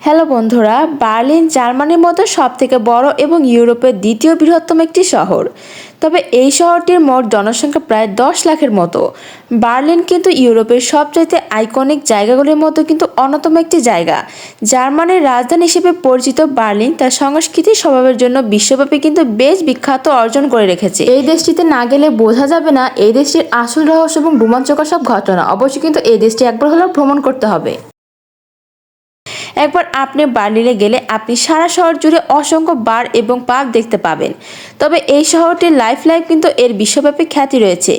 Hello বন্ধুরা, Berlin, জার্মানির মতো সবথেকে বড় এবং ইউরোপের দ্বিতীয় বৃহত্তম একটি শহর। তবে এই শহরটির মোট জনসংখ্যা প্রায় দশ লাখের মতো। বার্লিন কিন্তু ইউরোপের সবচাইতে আইকনিক জায়গাগুলির মতো কিন্তু অন্যতম একটি জায়গা। জার্মানির রাজধানী হিসেবে পরিচিত বার্লিন তার সংস্কৃতি স্বভাবের জন্য বিশ্বব্যাপী কিন্তু বেশ বিখ্যাত অর্জন করে রেখেছে। এই দেশটিতে না গেলে বোঝা যাবে না এই দেশটির আসল রহস্য এবং রোমাঞ্চকর সব ঘটনা। অবশ্যই কিন্তু এই দেশটি একবার হলেও ভ্রমণ করতে হবে। একবার আপনি বার্লিনে গেলে আপনি সারা শহর জুড়ে অসংখ্য বার এবং পাব দেখতে পাবেন। তবে এই শহরটির লাইফ লাইফ কিন্তু এর বিশ্বব্যাপী খ্যাতি রয়েছে।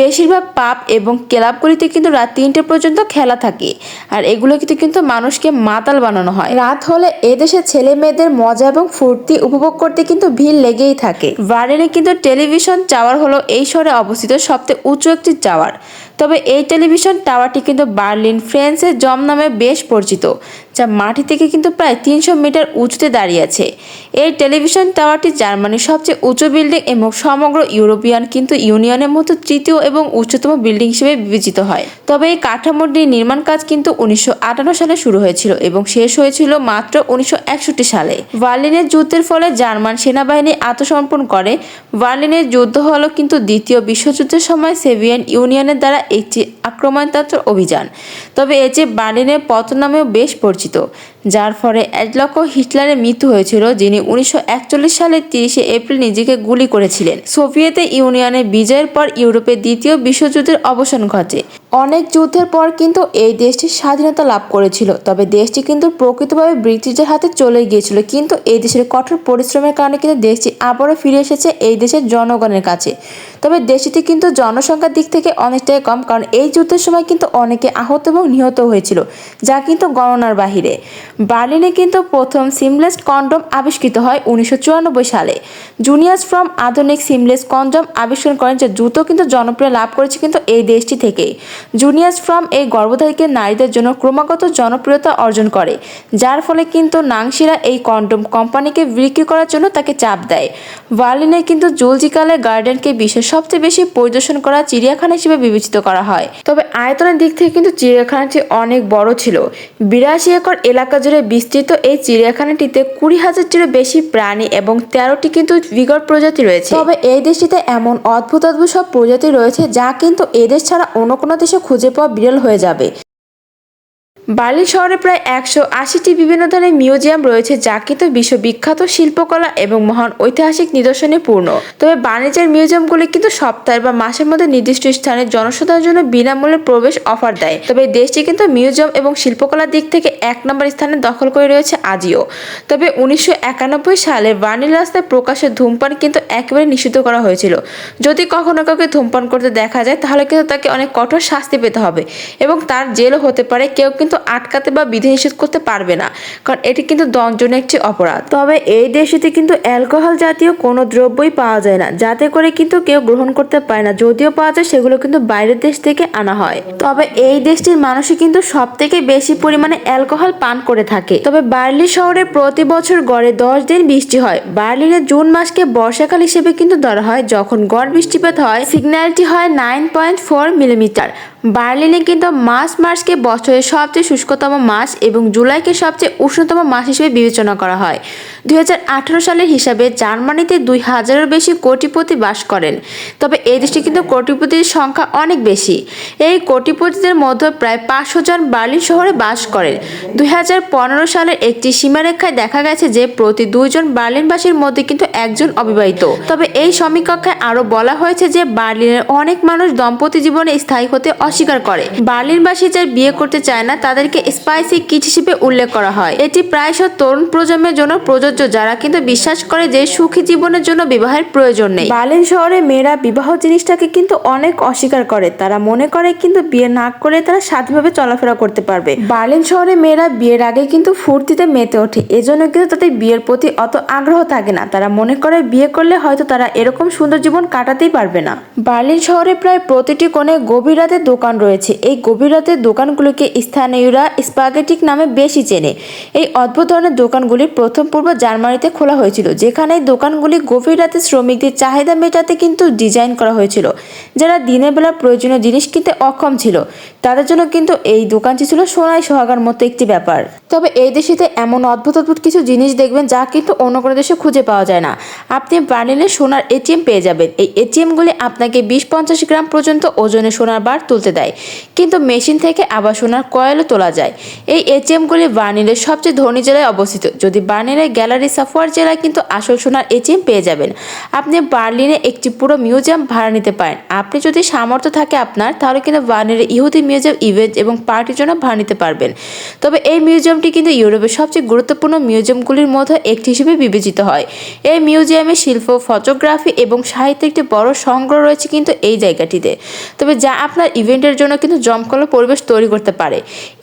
বেশিরভাগ পাব এবং ক্লাবগুলিতে কিন্তু রাত তিনটে পর্যন্ত খেলা থাকে আর এগুলো কিন্তু মানুষকে মাতাল বানানো হয়। রাত হলে এদেশে ছেলে মেয়েদের মজা এবং ফুর্তি উপভোগ করতে কিন্তু ভিড় লেগেই থাকে। বার্লিনে কিন্তু টেলিভিশন টাওয়ার হলো এই শহরে অবস্থিত সবচেয়ে উঁচু একটি টাওয়ার। তবে এই টেলিভিশন টাওয়ারটি কিন্তু বার্লিন, ফ্রান্সের জম নামে বেশ পরিচিত। যা মাটি থেকে কিন্তু প্রায় তিনশো মিটার উঁচুতে দাঁড়িয়ে আছে। এই টেলিভিশন টাওয়ারটি জার্মানির সবচেয়ে উঁচু বিল্ডিং এবং সমগ্র ইউরোপিয়ান কিন্তু ইউনিয়নের মতো তৃতীয় এবং উচ্চতম বিল্ডিং হিসেবে বিবেচিত হয়। তবে এই কাঠামোটির নির্মাণ কাজ কিন্তু উনিশশো আটান্ন সালে শুরু হয়েছিল এবং শেষ হয়েছিল মাত্র উনিশশো একষট্টি সালে। বার্লিনের যুদ্ধের ফলে জার্মান সেনাবাহিনী আত্মসমর্পণ করে। বার্লিনের যুদ্ধ হলো কিন্তু দ্বিতীয় বিশ্বযুদ্ধের সময় সেভিয়ান ইউনিয়নের দ্বারা একটি আক্রমণাত্মক অভিযান। তবে এটি বার্লিনের পতন নামেও বেশ পরিচিত। যার ফলে অ্যাডলক হিটলারের মৃত্যু হয়েছিল, যিনি উনিশশো সালের তিরিশে এপ্রিল নিজেকে গুলি করেছিলেন। সোভিয়েত ইউনিয়নের বিজয়ের পর ইউরোপের দ্বিতীয় বিশ্বযুদ্ধের অবসান ঘটে। অনেক যুদ্ধের পর কিন্তু এই দেশটি স্বাধীনতা লাভ করেছিল, তবে দেশটি কিন্তু প্রকৃতভাবে ব্রিটিশদের হাতে চলে গিয়েছিল, কিন্তু এই দেশের কঠোর পরিশ্রমের কারণে কিন্তু দেশটি আবারও ফিরে এসেছে এই দেশের জনগণের কাছে। তবে দেশটিতে কিন্তু জনসংখ্যার দিক থেকে অনেকটাই কম, কারণ এই যুদ্ধের সময় কিন্তু অনেকে আহত এবং নিহত হয়েছিল, যা কিন্তু গণনার বাহিরে। বার্লিনে কিন্তু প্রথম সিমলেস কন্ডম আবিষ্কৃত হয় উনিশশো সালে। জুনিয়ার্স ফ্রম আধুনিক সিমলেস কন্ডম আবিষ্কার করেন যে জুতো কিন্তু জনপ্রিয় লাভ করেছে কিন্তু এই দেশটি থেকেই জুনিয়ার্স ফ্রম এই গর্ভধারীকে নারীদের জন্য ক্রমাগত জনপ্রিয়তা অর্জন করে, যার ফলে কিন্তু নাংশিরা এই কন্ডম কোম্পানিকে বিক্রি করার জন্য তাকে চাপ দেয়। বার্লিনে কিন্তু জুলজিকালের গার্ডেনকে বিশ্বের সবচেয়ে বেশি পরিদর্শন করা চিড়িয়াখানা হিসেবে বিবেচিত করা হয়। তবে আয়তনের দিক থেকে কিন্তু চিড়িয়াখানাটি অনেক বড় ছিল। বিরাশি একর এলাকা জুড়ে বিস্তৃত এই চিড়িয়াখানাটিতে কুড়ি হাজারটিরও বেশি প্রাণী এবং তেরোটি কিন্তু বিগড় প্রজাতি রয়েছে। তবে এই দেশটিতে এমন অদ্ভুত অদ্ভুত সব প্রজাতি রয়েছে যা কিন্তু এদেশ ছাড়া অন্য কোনো দেশে খুঁজে পাওয়া বিরল হয়ে যাবে। বার্লিন শহরে প্রায় একশো আশিটি বিভিন্ন ধরনের মিউজিয়াম রয়েছে, যা কিন্তু বিশ্ববিখ্যাত শিল্পকলা এবং মহান ঐতিহাসিক নিদর্শনে পূর্ণ। তবে বাণিজ্যের মিউজিয়ামগুলি কিন্তু সপ্তাহে বা মাসের মধ্যে নির্দিষ্ট স্থানে জনসাধারণের জন্য বিনামূল্যে প্রবেশ অফার দেয়। তবে দেশটি কিন্তু মিউজিয়াম এবং শিল্পকলার দিক থেকে এক নম্বর স্থানে দখল করে রয়েছে আজিও। তবে উনিশশো একানব্বই সালে বার্লিন রাস্তায় প্রকাশের ধূমপান কিন্তু একেবারে নিষিদ্ধ করা হয়েছিল। যদি কখনো কাউকে ধূমপান করতে দেখা যায়, তাহলে কিন্তু তাকে অনেক কঠোর শাস্তি পেতে হবে এবং তার জেলও হতে পারে। কেউ কিন্তু আটকাতে বা বিধি বিধিনিষেধ করতে পারবে না, কারণ এটি কিন্তু দণ্ডনীয় একটি অপরাধ। তবে এই দেশটিতে কিন্তু অ্যালকোহল জাতীয় কোনো দ্রব্যই পাওয়া যায় না, যাতে করে কিন্তু কেউ গ্রহণ করতে পারে না। যদিও পাওয়া যায়, সেগুলো কিন্তু বাইরের দেশ থেকে আনা হয়। তবে এই দেশটির মানুষই কিন্তু সব থেকে বেশি পরিমাণে অ্যালকোহল পান করে থাকে। তবে বার্লি শহরে প্রতি বছর গড়ে দশ দিন বৃষ্টি হয়। বার্লিনের জুন মাসকে বর্ষাকাল হিসেবে কিন্তু ধরা হয়, যখন গড় বৃষ্টিপাত হয়, সিগন্যালটি হয় নাইন পয়েন্ট ফোর মিলিমিটার। বার্লিনে কিন্তু মার্চ মাসকে বছরের সবচেয়ে শুষ্কতম মাস এবং জুলাইকে সবচেয়ে উষ্ণতম মাস হিসেবে বিবেচনা করা হয়। দুই হাজার আঠারো সালের হিসাবে জার্মানিতে দুই হাজারের বেশি কোটিপতি বাস করেন। তবে এই দেশে কিন্তু কোটিপতির সংখ্যা অনেক বেশি। এই কোটিপতিদের মধ্যে প্রায় পাঁচশো জন বার্লিন শহরে বাস করেন। দুই হাজার পনেরো সালের একটি সীমারেখায় দেখা গেছে যে প্রতি দুইজন বার্লিনবাসীর মধ্যে কিন্তু একজন অবিবাহিত। তবে এই সমীকক্ষায় আরও বলা হয়েছে যে বার্লিনের অনেক মানুষ দম্পতি জীবনে স্থায়ী হতে অস্বীকার করে। বার্লিনবাসী যারা বিয়ে করতে চায় না, তাদেরকে স্পাইসি কিট হিসেবে উল্লেখ করা হয়। এটি প্রায়শ তরুণ প্রজন্মের জন্য প্রযোজ্য, যারা কিন্তু বিশ্বাস করে যে সুখী জীবনের জন্য বিবাহের প্রয়োজন নেই। বার্লিন শহরে মেয়েরা বিবাহ জিনিসটাকে কিন্তু অনেক অস্বীকার করে। তারা মনে করে কিন্তু বিয়ে না করে তারা স্বাধীনভাবে চলাফেরা করতে পারবে। বার্লিন শহরে মেয়েরা বিয়ের আগে কিন্তু ফুর্তিতে মেতে ওঠে। এজন্য কিন্তু তাদের বিয়ের প্রতি অত আগ্রহ থাকে না। তারা মনে করে বিয়ে করলে হয়তো তারা এরকম সুন্দর জীবন কাটাতেই পারবে না। বার্লিন শহরে প্রায় প্রতিটি কোণে গভীর রাতে দোকান রয়েছে। এই গভীর রাতের দোকানগুলোকে স্থানীয়রা স্পাগেটিক নামে বেশি চেনে। এই অদ্ভুত ধরনের দোকানগুলি প্রথম পূর্ব জার্মানিতে খোলা হয়েছিল, যেখানে দোকানগুলি গভীর রাতে শ্রমিকদের চাহিদা মেটাতে কিন্তু ডিজাইন করা হয়েছিল, যারা দিনের বেলা প্রয়োজনীয় জিনিস কিনতে অক্ষম ছিল। তাদের জন্য কিন্তু এই দোকানটি ছিল সোনায় সোহাগার মতো একটি ব্যাপার। তবে এই দেশেতে এমন অদ্ভুত অদ্ভুত কিছু জিনিস দেখবেন যা কিন্তু অন্য কোনো দেশে খুঁজে পাওয়া যায় না। আপনি বার্লিনে সোনার এটিএম পেয়ে যাবেন। এই এটিএমগুলি আপনাকে বিশ পঞ্চাশ গ্রাম পর্যন্ত ওজনে সোনার বার তুলতে দেয়। কিন্তু মেশিন থেকে আবার সোনার কয়েলও তোলা যায়। এই এটিএমগুলি বার্নিলের সবচেয়ে ধনী জেলায় অবস্থিত। যদি বার্নিলের গ্যালারি সাফওয়ার জেলায় কিন্তু আসল সোনার এটিএম পেয়ে যাবেন। আপনি বার্লিনে একটি পুরো মিউজিয়াম ভাড়া নিতে পারেন। আপনি যদি সামর্থ্য থাকে আপনার, তাহলে কিন্তু বার্লিনে ইহুদি মিউজিয়াম, ইভেন্ট এবং পার্টির জন্য ভাড়া নিতে পারবেন। তবে এই মিউজিয়ামটি কিন্তু ইউরোপের সবচেয়ে গুরুত্বপূর্ণ মিউজিয়ামগুলির মধ্যে একটি হিসেবে বিবেচিত হয়। এই মিউজিয়ামে শিল্প, ফটোগ্রাফি এবং সাহিত্যের একটি বড় সংগ্রহ রয়েছে কিন্তু এই জায়গাটিতে। তবে যা আপনার ইভেন্টের জন্য কিন্তু জমকালো পরিবেশ তৈরি করতে পারে।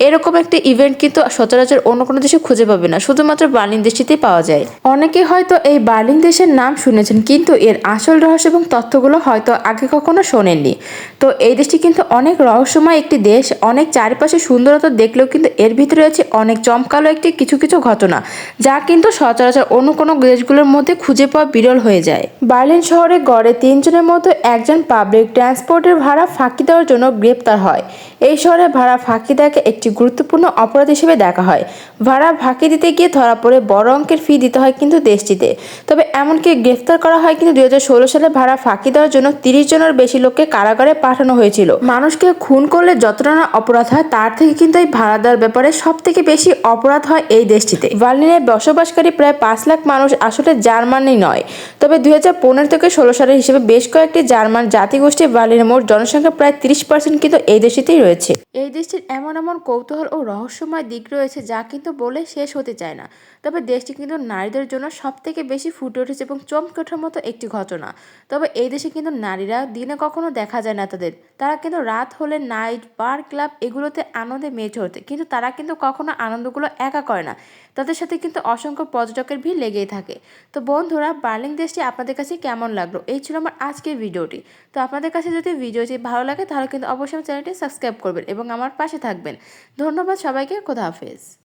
এরকম একটা ইভেন্ট কিন্তু সচরাচর অন্য কোনো দেশে খুঁজে পাবে না, শুধুমাত্র বার্লিন দেশটিতেই পাওয়া যায়। অনেকে হয়তো এই বার্লিন দেশের নাম শুনেছেন, কিন্তু এর আসল রহস্য এবং তথ্যগুলো হয়তো আগে কখনো শোনেননি। তো এই দেশটি কিন্তু অনেক রহস্যময় একটি দেশ, অনেক চারিপাশে সুন্দরতা দেখলেও কিন্তু এর ভিতরে রয়েছে অনেক চমকালো একটি কিছু কিছু ঘটনা, যা কিন্তু সচরাচর অন্য কোনো দেশগুলোর মধ্যে খুঁজে পাওয়া বিরল হয়ে যায়। বার্লিন শহরে গড়ে তিনজনের মতো একজন পাবলিক ট্রান্সপোর্টের ভাড়া ফাঁকি দেওয়ার জন্য গ্রেপ্তার হয়। এই শহরে ভাড়া ফাঁকি দেওয়াকে একটি গুরুত্বপূর্ণ অপরাধ হিসেবে দেখা হয়। ভাড়া ফাঁকি দিতে গিয়ে ধরা পড়ে বড় অঙ্কের ফি দিতে হয় কিন্তু দেশটিতে। তবে এমনকি গ্রেফতার করা হয় কিন্তু দুই হাজার ষোলো সালে ভাড়া ফাঁকি দেওয়ার জন্য তিরিশ জনের বেশি লোককে কারাগারে পাঠানো হয়েছিল। মানুষকে খুন করলে যতটা না অপরাধ হয়, তার থেকে কিন্তু এই ভাড়া দেওয়ার ব্যাপারে সব থেকে বেশি অপরাধ হয় এই দেশটিতে। বার্লিনে বসবাসকারী প্রায় পাঁচ লাখ মানুষ আসলে জার্মানি নয়। তবে দুই হাজার পনেরো থেকে ষোলো সালের হিসেবে বেশ কয়েকটি জার্মান জাতিগোষ্ঠী বার্লিনের মোট জনসংখ্যা প্রায় তিরিশ পার্সেন্ট কিন্তু এই দেশটিতেই রয়েছে। এই দেশটির এমন এমন কৌতূহল ও রহস্যময় দিক রয়েছে যা কিন্তু বলে শেষ হতে চায় না। তবে দেশটি কিন্তু নারীদের জন্য সব থেকে বেশি ফুটে উঠেছে এবং চমকে ওঠার মতো একটি ঘটনা। তবে এই দেশে কিন্তু নারীরা দিনে কখনো দেখা যায় না তাদের। তারা কিন্তু রাত হলে নাইট, বার, ক্লাব এগুলোতে আনন্দে মেতে হতে কিন্তু তারা কিন্তু কখনো আনন্দগুলো একা করে না। তাদের সাথে কিন্তু অসংখ্য পর্যটকের ভিড় লেগেই থাকে। তো বন্ধুরা বার্লিং দেশটি আপনাদের কাছে কেমন লাগল? এই ছিল আমার আজকের ভিডিওটি। তো আপনাদের কাছে যদি ভিডিওটি ভালো লাগে, তাহলে কিন্তু অবশ্যই চ্যানেলটি সাবস্ক্রাইব করবেন এবং আমার পাশে থাকবেন। ধন্যবাদ সবাইকে খোদা হাফেজ।